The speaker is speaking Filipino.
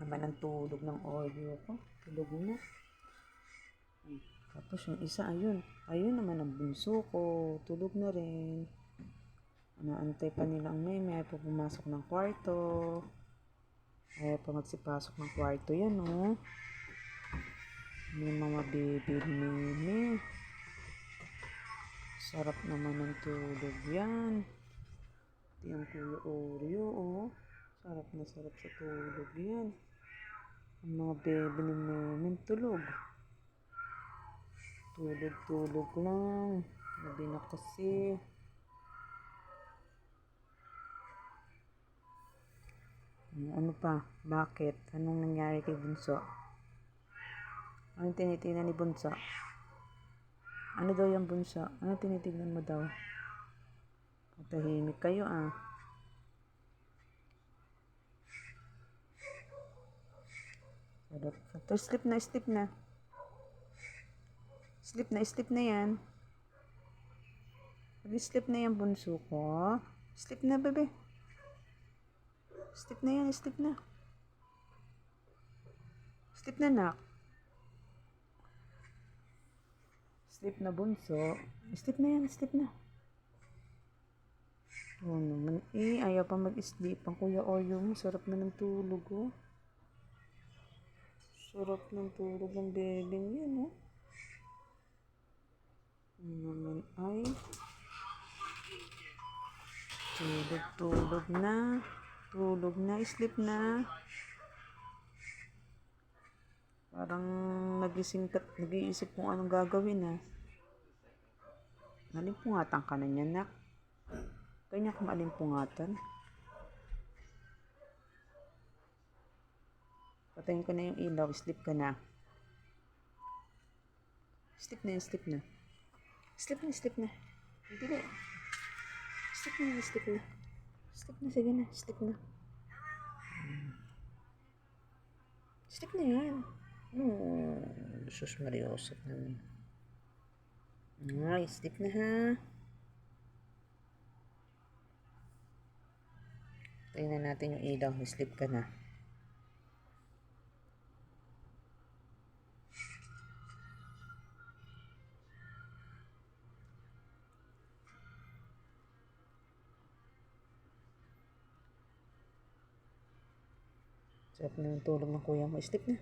naman ang tulog ng audio ko. Tulog na. Tapos yung isa, ayun. Ayun naman ang bunso ko. Tulog na rin. Naantay pa nila ang meme. Ay pa pumasok ng kwarto. Ay pa magsipasok ng kwarto yan, oh. May mga baby meme. Sarap naman ng tulog yan. Ito yung kuya Oreo, oh. Sarap na sarap sa tulog yan. Ang mga baby ni Meme tulog. Tulog-tulog lang. Gabi na kasi. Ano pa? Bakit? Anong nangyari kay Bunso? Anong tinitingnan ni Bunso? Ano daw yung Bunso? Ano tinitingnan mo daw? Tahimik kayo ah. Ito, sleep na, sleep na. Sleep na, sleep na yan. Sleep na yan, bunso ko. Sleep na, bebe. Sleep na yan, sleep na. Sleep na, nak. Sleep na, bunso. Sleep na yan, sleep na. Oo naman. Eh, ayaw pa mag-sleep. Ang kuya Oreo mo, sarap na ng tulog, oh. Sarap ng tulog ng bebeng yan, oh. Ano naman ay tulog, tulog na. Tulog na, sleep na. Parang nagising ka, nag-iisip kung anong gagawin, ha. Malimpungatan ka na niyan, nak. Kanya ka malimpungatan. Patayin ko na yung ilaw, sleep ka na. Sleep na yun, sleep na. Sleep na, sleep na. Dili. Sleep na, sleep na. Sleep na, sige na, sleep na. Sleep na yan. Hmm, sus Mariosep naman. Ay, sleep na ha. Tingnan natin yung ilaw. Sleep ka na. Sarap na yung tulog ng kuya mo. Sleep na.